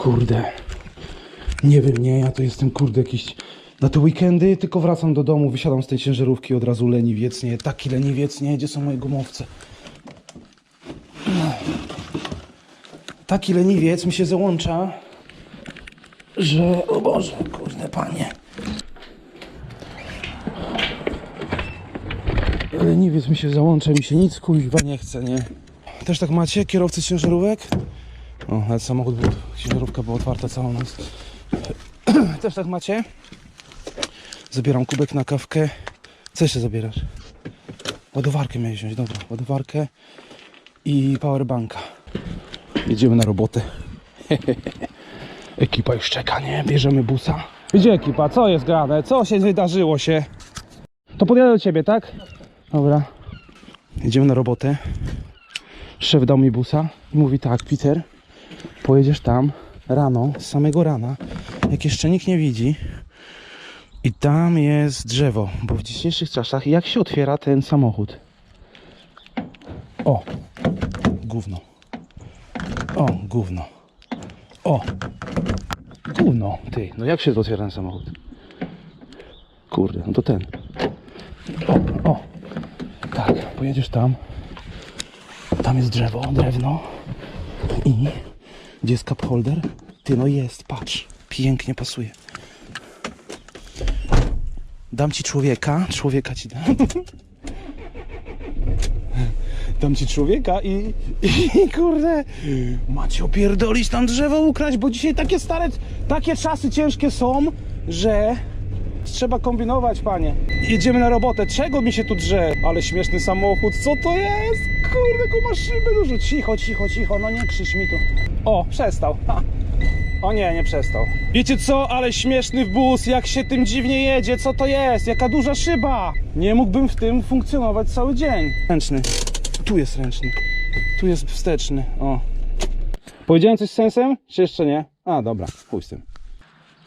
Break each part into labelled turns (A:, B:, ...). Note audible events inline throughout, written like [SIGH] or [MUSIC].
A: Kurde. Nie wiem, nie, ja to jestem kurde jakiś... Na te weekendy tylko wracam do domu, wysiadam z tej ciężarówki od razu leniwiec, nie, taki leniwiec, nie, gdzie są moje gumowce. Taki leniwiec mi się załącza, że, o Boże, kurde panie. Leniwiec mi się załącza, mi się nic kuźwa nie chce, nie. Też tak macie, kierowcy ciężarówek? O, nawet samochód był, ciężarówka była otwarta całą noc. [CLEARS THROAT] Też tak macie? Zabieram kubek na kawkę. Co jeszcze zabierasz? Ładowarkę miałeś wziąć, dobra. Ładowarkę i powerbanka. Jedziemy na robotę. [LAUGHS] Ekipa już czeka, nie? Bierzemy busa. Gdzie ekipa? Co jest grane? Co się wydarzyło się? To podjadę do ciebie, tak? Dobra. Jedziemy na robotę. Szef dał mi busa i mówi tak, Peter, pojedziesz tam rano, z samego rana, jak jeszcze nikt nie widzi. I tam jest drzewo, bo w dzisiejszych czasach jak się otwiera ten samochód? O, gówno. O, gówno. O, gówno. Ty, no jak się otwiera ten samochód? Kurde, no to ten. O, o. Tak, pojedziesz tam. Tam jest drzewo, drewno. I gdzie jest cup holder? Ty, no jest, patrz. Pięknie pasuje. Dam ci człowieka, człowieka ci dam. [LAUGHS] Dam ci człowieka i, i kurde, macie opierdolić tam drzewo ukraść, bo dzisiaj takie stare, takie czasy ciężkie są, że trzeba kombinować, panie. Jedziemy na robotę. Czego mi się tu drze? Ale śmieszny samochód, co to jest? Kurde, jaką masz dużo. Cicho, cicho, cicho, no nie krzycz mi tu. O, przestał. Ha. O nie, nie przestał. Wiecie co, ale śmieszny bus, jak się tym dziwnie jedzie, co to jest? Jaka duża szyba! Nie mógłbym w tym funkcjonować cały dzień. Ręczny. Tu jest ręczny. Tu jest wsteczny. O. Powiedziałem coś z sensem? Czy jeszcze nie? A, dobra, chuj z tym.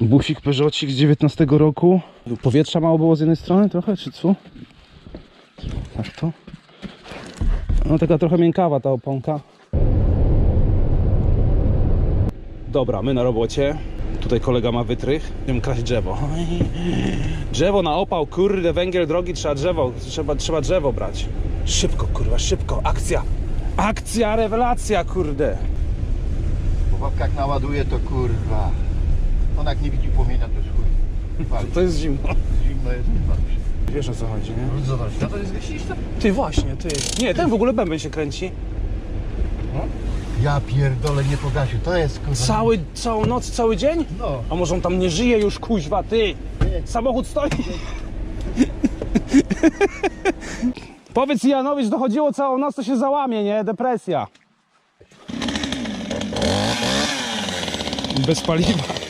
A: Busik Peugeotik z 19 roku. Powietrza mało było z jednej strony trochę, czy co? Tak to? No taka trochę miękkawa ta oponka. Dobra, my na robocie. Tutaj kolega ma wytrych. Będziemy kraść drzewo. [LAUGHS] Drzewo na opał, kurde, węgiel drogi, trzeba drzewo, trzeba, trzeba drzewo brać. Szybko, kurwa, szybko, akcja. Akcja, rewelacja, kurde.
B: Bo babka jak naładuje to kurwa. Ona jak nie widzi płomienia to jest chuj. Pali. [LAUGHS]
A: To jest zimno.
B: Zimno jest, nie pali się.
A: Wiesz o co chodzi, nie?
B: Zobacz, to to jest gaśniczka?
A: Ty właśnie, ty. Nie, ten w ogóle bęben się kręci.
B: Ja pierdolę, nie pogasił. To jest kurwa.
A: Cały, całą noc, cały dzień?
B: No.
A: A może on tam nie żyje już, kuźwa, ty?
B: Nie.
A: Samochód stoi. Powiedz Janowicz, dochodziło całą noc, to się załamie, nie? Depresja. Bez paliwa.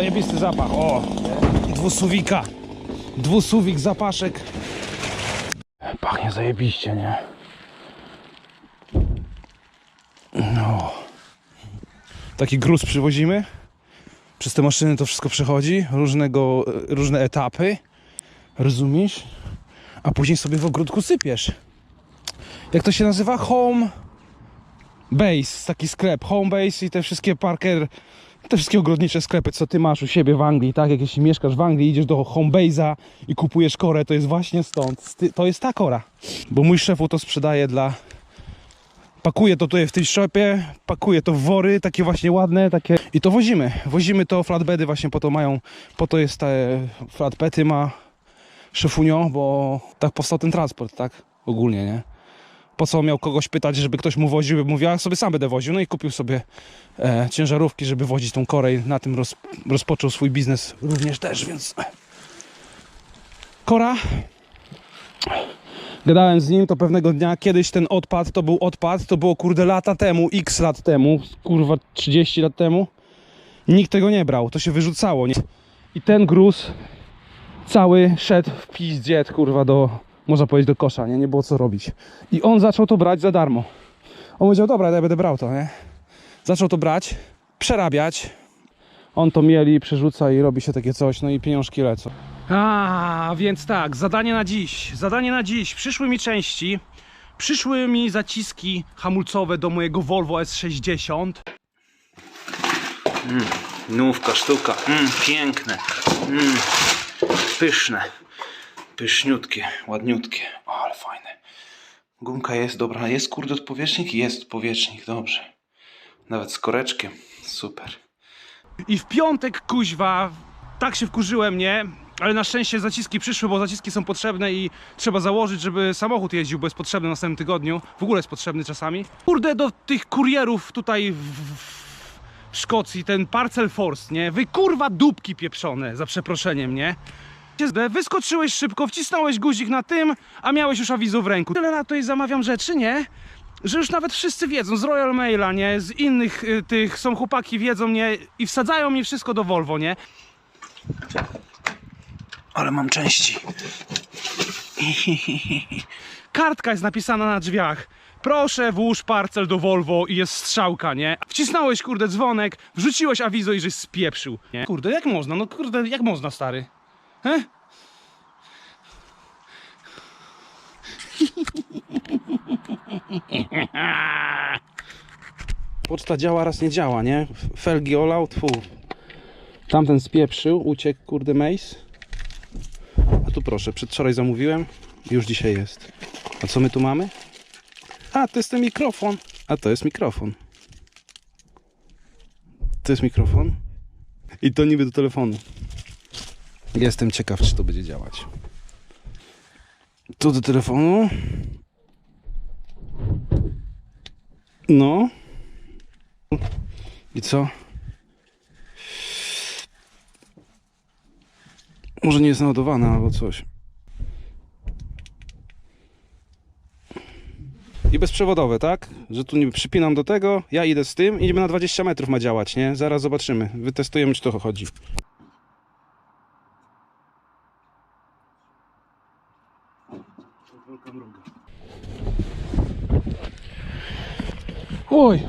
A: Zajebisty zapach, o! Dwusuwika. Dwusuwik, zapaszek. Pachnie zajebiście, nie? No. Taki gruz przywozimy. Przez te maszyny to wszystko przechodzi. Różnego, różne etapy. Rozumiesz? A później sobie w ogródku sypiesz. Jak to się nazywa? Home Base. Taki sklep. Home Base i te wszystkie Parker te wszystkie ogrodnicze sklepy, co ty masz u siebie w Anglii, tak? Jak jeśli mieszkasz w Anglii, idziesz do Homebase'a i kupujesz korę, to jest właśnie stąd. To jest ta kora. Bo mój szefu to sprzedaje dla... Pakuje to tutaj w tej shopie, pakuje to w wory, takie właśnie ładne, takie... I to wozimy. Wozimy to, flatbedy właśnie po to mają, po to jest te flatbedy ma szefunio, bo tak powstał ten transport, tak? Ogólnie, nie? Po co miał kogoś pytać, żeby ktoś mu woził, mówił, ja sobie sam będę woził. No i kupił sobie e, ciężarówki, żeby wozić tą korę i na tym roz, rozpoczął swój biznes również też, więc... Kora. Gadałem z nim, to pewnego dnia, kiedyś ten odpad, to był odpad, to było kurde lata temu, x lat temu, kurwa 30 lat temu. Nikt tego nie brał, to się wyrzucało. Nie? I ten gruz cały szedł w pizdziet, kurwa, do, można powiedzieć, do kosza, nie? Nie było co robić. I on zaczął to brać za darmo. On powiedział, dobra, ja będę brał to, nie? Zaczął to brać, przerabiać. On to mieli, przerzuca i robi się takie coś, no i pieniążki lecą. A, więc tak, zadanie na dziś. Zadanie na dziś. Przyszły mi części. Przyszły mi zaciski hamulcowe do mojego Volvo S60. Mm, nówka, sztuka. Mm, piękne. Mm, pyszne. Pyszniutkie, ładniutkie. O, ale fajne. Gumka jest dobra. Jest kurde odpowietrznik? Jest odpowietrznik, dobrze. Nawet z koreczkiem. Super. I w piątek, kuźwa, tak się wkurzyłem, nie? Ale na szczęście zaciski przyszły, bo zaciski są potrzebne i trzeba założyć, żeby samochód jeździł, bo jest potrzebny w następnym tygodniu. W ogóle jest potrzebny czasami. Kurde, do tych kurierów tutaj w, Szkocji, ten Parcel Force, nie? Wy kurwa dupki pieprzone, za przeproszeniem, nie? Wyskoczyłeś szybko, wcisnąłeś guzik na tym, a miałeś już awizo w ręku. Tyle na to i zamawiam rzeczy, nie? Że już nawet wszyscy wiedzą, z Royal Maila, nie? Z innych y, tych są chłopaki, wiedzą, nie? I wsadzają mi wszystko do Volvo, nie? Ale mam części. [LAUGHS] Kartka jest napisana na drzwiach. Proszę włóż parcel do Volvo i jest strzałka, nie? Wcisnąłeś, kurde, dzwonek, wrzuciłeś awizo i żeś spieprzył, nie? Kurde, jak można? No kurde, jak można, stary? He? Poczta działa, raz nie działa, nie? Felgi olał, tfu. Tamten spieprzył, uciekł, kurde, Mace. A tu proszę, przedwczoraj zamówiłem, już dzisiaj jest. A co my tu mamy? A, to jest ten mikrofon. A to jest mikrofon. To jest mikrofon. I to niby do telefonu. Jestem ciekaw, czy to będzie działać. Tu do telefonu. No. I co? Może nie jest naładowana albo coś. I bezprzewodowe, tak? Że tu niby przypinam do tego, ja idę z tym i niby na 20 metrów ma działać, nie? Zaraz zobaczymy. Wytestujemy, czy to chodzi. Oj.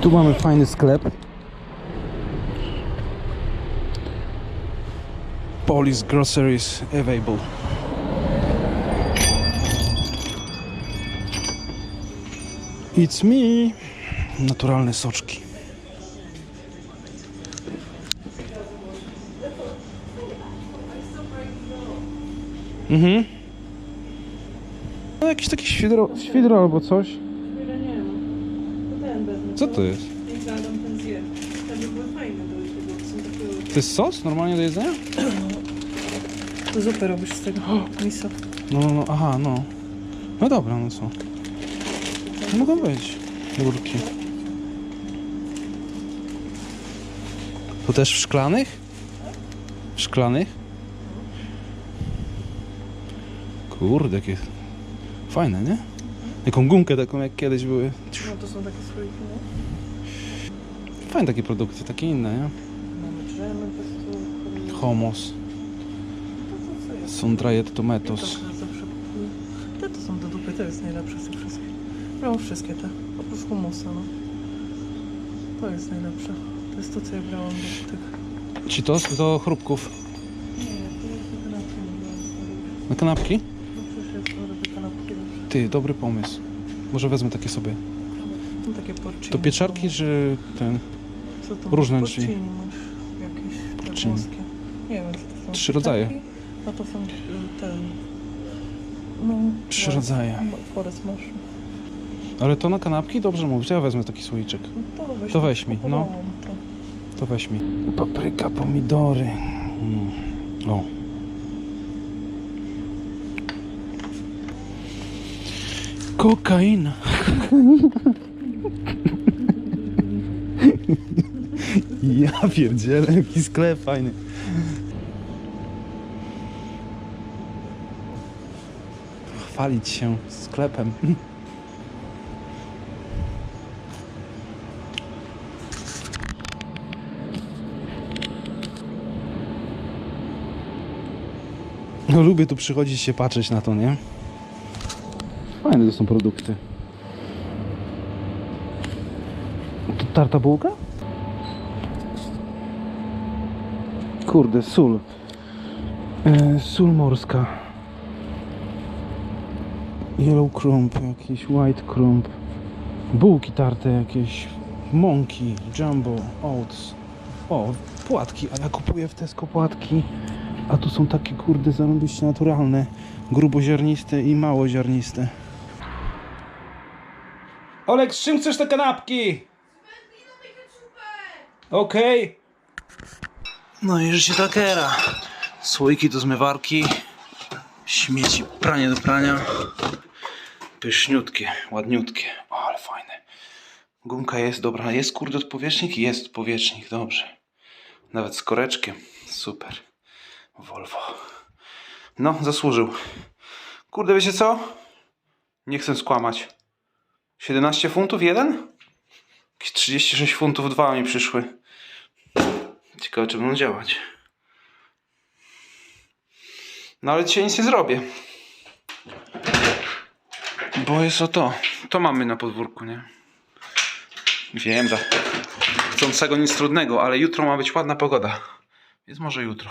A: Tu mamy fajny sklep. Police groceries available. It's me. Naturalne soczki. Mhm. No jakieś takie świdro, świdro albo coś.
C: Wiele nie ma. To ten wezmę.
A: Co to jest?
C: Niech zadam ten zje. Te by były fajne do tego. Są takie...
A: To jest sos normalnie do jedzenia?
C: To zupę robisz z tego. Miso.
A: No, no, no, aha, no. No dobra, no co? No Mogą być górki. To też w szklanych? W szklanych? Kurde, jakie fajne, nie? Jaką gumkę taką jak kiedyś były.
C: No to są takie słoiki, nie?
A: Fajne takie produkty, takie inne, nie?
C: Mamy drzemy, pesto.
A: Homos,
C: To
A: tomatoes.
C: Te to są do dupy, to jest najlepsze z tych wszystkich. Brałam wszystkie te. Oprócz humusa, no. To jest najlepsze. To jest to, co ja brałam do tych...
A: Czy to do chrupków?
C: Nie, to jest do kanapki.
A: Na kanapki? Ty, dobry pomysł. Może wezmę takie sobie.
C: No takie.
A: To pieczarki, czy ten?
C: Co to
A: różne drzwi.
C: Porcini masz jakieś te
A: Porcini.
C: włoskie. Nie wiem, co to są.
A: Trzy rodzaje.
C: Pieczarki, A to są y, ten... No,
A: Trzy
C: forest-
A: rodzaje.
C: Forest masz.
A: Ale to na kanapki? Dobrze mówisz, ja wezmę taki słoiczek.
C: No to weź,
A: To weź mi, no.
C: kupowałam To.
A: To weź mi. Papryka, pomidory. Mm. O. Kokaina. [LAUGHS] ja pierdzielę, jaki sklep fajny. Chwalić się sklepem. No lubię tu przychodzić się patrzeć na to, nie? Fajne to są produkty. To tarta bułka? Kurde, sól. E, sól morska. Yellow crumb, jakiś white crumb. Bułki tarte jakieś. Mąki, jumbo, oats. O, płatki, a ja kupuję w Tesco płatki. A tu są takie kurde zarąbiście naturalne. Gruboziarniste i małoziarniste. Olek, z czym chcesz te kanapki? Okej. No i życie takera. Słoiki do zmywarki. Śmieci, pranie do prania. Pyszniutkie, ładniutkie. O, ale fajne. Gumka jest dobra. Jest kurde odpowietrznik? Jest odpowietrznik, dobrze. Nawet z koreczkiem. Super. Volvo. No, zasłużył. Kurde, wiecie co? Nie chcę skłamać. 17 funtów jeden? Jakieś 36 funtów dwa mi przyszły. Ciekawe, czy będą działać. No ale dzisiaj nic nie zrobię. Bo jest o to. To mamy na podwórku, nie? Wiem, dla chcącego nic trudnego, ale jutro ma być ładna pogoda. Więc może jutro.